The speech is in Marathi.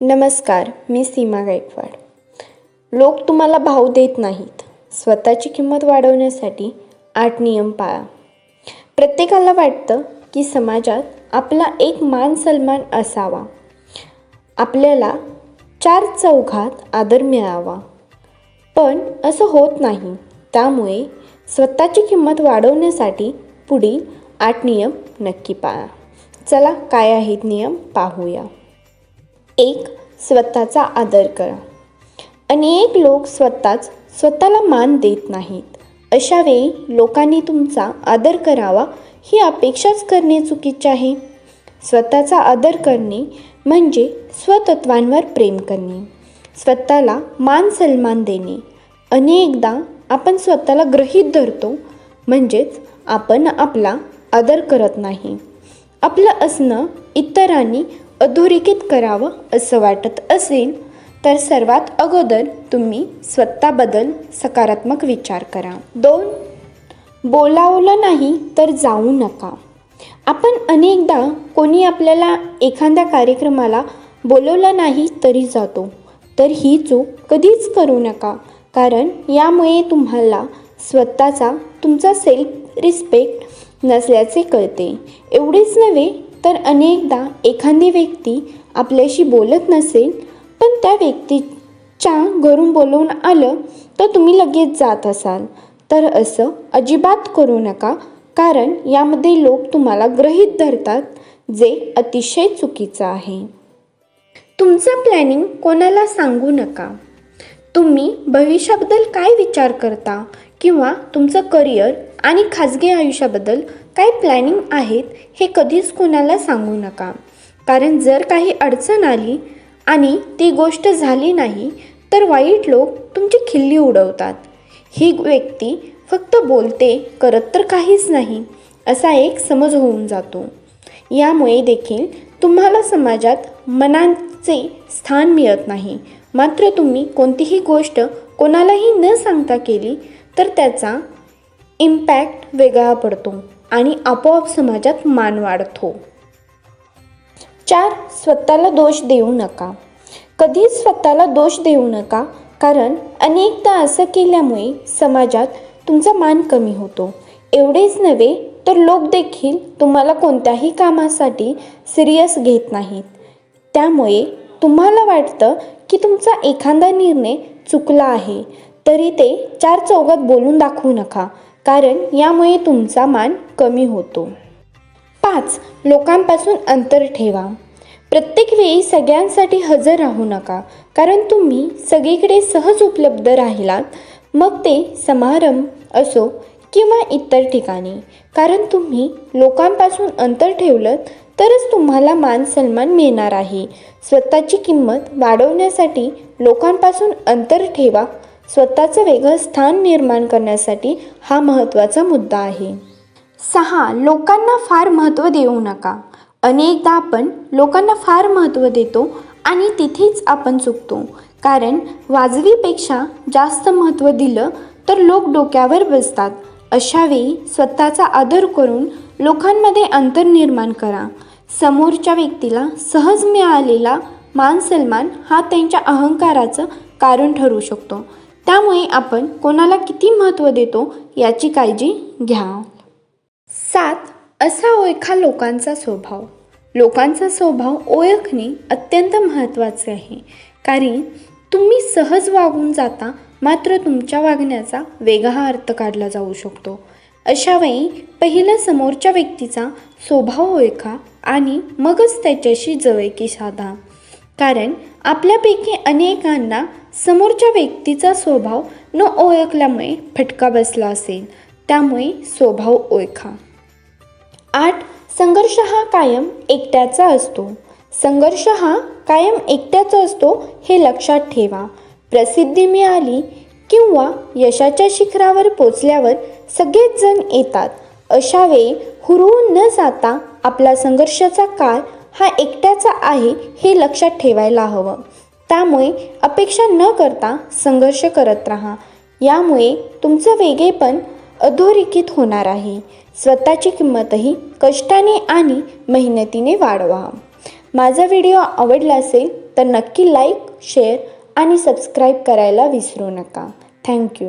नमस्कार मी सीमा गायकवाड. लोक तुम्हाला भाव देत नाहीत. स्वतःची किंमत वाढवण्यासाठी आठ नियम पाळा. प्रत्येकाला वाटतं की समाजात आपला एक मान सन्मान असावा. आपल्याला चार चौघात आदर मिळावा. पण असं होत नाही. त्यामुळे स्वतःची किंमत वाढवण्यासाठी पुढील आठ नियम नक्की पाळा. चला काय आहेत नियम? पाहूया. एक स्वतःचा आदर करा. अनेक लोक स्वतःच स्वतःला मान देत नाहीत. अशावेळी लोकांनी तुमचा आदर करावा ही अपेक्षाच करणे चुकीचे आहे. स्वतःचा आदर करणे म्हणजे स्वतत्वांवर प्रेम करणे. स्वतःला मान सन्मान देणे. अनेकदा आपण स्वतःला ग्रहीत धरतो म्हणजेच आपण आपला आदर करत नाही. आपलं असणं इतरांनी अधोरेखित करावं असं वाटत असेल तर सर्वात अगोदर तुम्ही स्वतःबद्दल सकारात्मक विचार करा. दोन बोलावलं नाही तर जाऊ नका. आपण अनेकदा कोणी आपल्याला एखाद्या कार्यक्रमाला बोलवलं नाही तरी जातो तर ही चूक कधीच करू नका कारण यामुळे तुम्हाला स्वतःचा तुमचा सेल्फ रिस्पेक्ट नसल्याचे कळते. एवढेच नव्हे तर अनेकदा एखादी व्यक्ती आपल्याशी बोलत नसेल पण त्या व्यक्तीच्या घरून बोलवून आलं तर तुम्ही लगेच जात असाल. तर असं अजिबात करू नका कारण यामध्ये लोक तुम्हाला ग्रहीत धरतात जे अतिशय चुकीचं आहे. तुमचं प्लॅनिंग कोणाला सांगू नका. तुम्ही भविष्याबद्दल काय विचार करता किंवा तुमचं करिअर आणि खाजगी आयुष्याबद्दल काय प्लॅनिंग आहेत हे कधीच कोणाला सांगू नका. कारण जर काही अडचण आली आणि ती गोष्ट झाली नाही तर वाईट लोक तुमची खिल्ली उडवतात. ही व्यक्ती फक्त बोलते करत तर काहीच नाही असा एक समज होऊन जातो. यामुळे देखील तुम्हाला समाजात मनाचे स्थान मिळत नाही. मात्र तुम्ही कोणतीही गोष्ट कोणालाही न सांगता केली तर त्याचा इम्पॅक्ट वेगळा पडतो आणि आपोआप समाजात मान वाढतो. चार स्वतःला दोष देऊ नका. कधीच स्वतःला दोष देऊ नका कारण अनेकदा असं केल्यामुळे समाजात तुमचा मान कमी होतो. एवढेच नव्हे तर लोक देखील तुम्हाला कोणत्याही कामासाठी सिरियस घेत नाहीत. त्यामुळे तुम्हाला वाटतं की तुमचा एखादा निर्णय चुकला आहे तरी ते चार चौघात बोलून दाखवू नका. कारण यामुळे तुमचा मान कमी होतो. पाच लोकांपासून अंतर ठेवा. प्रत्येक वेळी सगळ्यांसाठी हजर राहू नका कारण तुम्ही सगळीकडे सहज उपलब्ध राहिलात. मग ते समारंभ असो किंवा इतर ठिकाणी कारण तुम्ही लोकांपासून अंतर ठेवलं तरच तुम्हाला मान सन्मान मिळणार आहे. स्वतःची किंमत वाढवण्यासाठी लोकांपासून अंतर ठेवा स्वतःचं वेगळं स्थान निर्माण करण्यासाठी हा महत्त्वाचा मुद्दा आहे. सहा लोकांना फार महत्त्व देऊ नका. अनेकदा आपण लोकांना फार महत्त्व देतो आणि तिथेच आपण चुकतो. कारण वाजवीपेक्षा जास्त महत्त्व दिलं तर लोक डोक्यावर बसतात. अशावेळी स्वतःचा आदर करून लोकांमध्ये अंतर निर्माण करा. समोरच्या व्यक्तीला सहज मिळालेला मान सन्मान हा त्यांच्या अहंकाराचं कारण ठरू शकतो. त्यामुळे आपण कोणाला किती महत्त्व देतो याची काळजी घ्या. सात असा ओळखा लोकांचा स्वभाव. लोकांचा स्वभाव ओळखणे अत्यंत महत्त्वाचे आहे. कारण तुम्ही सहज वागून जाता मात्र तुमच्या वागण्याचा वेगळा अर्थ काढला जाऊ शकतो. अशावेळी पहिलं समोरच्या व्यक्तीचा स्वभाव ओळखा आणि मगच त्याच्याशी जवळकी साधा. कारण आपल्यापैकी अनेकांना समोरच्या व्यक्तीचा स्वभाव न ओळखल्यामुळे फटका बसला असेल. त्यामुळे स्वभाव ओळखा. आठ संघर्ष हा कायम एकट्याचा असतो. संघर्ष हा कायम एकट्याचा असतो हे लक्षात ठेवा. प्रसिद्धी मिळाली किंवा यशाच्या शिखरावर पोचल्यावर सगळेच जण येतात. अशा वेळी हुरवून न जाता आपला संघर्षाचा काळ हा एकट्याचा आहे हे लक्षात ठेवायला हवं. त्यामुळे अपेक्षा न करता संघर्ष करत राहा. यामुळे तुमचं वेगळेपण अधोरेखित होणार आहे. स्वतःची किंमतही कष्टाने आणि मेहनतीने वाढवा. माझा व्हिडिओ आवडला असेल तर नक्की लाईक शेअर आणि सबस्क्राईब करायला विसरू नका. थँक्यू.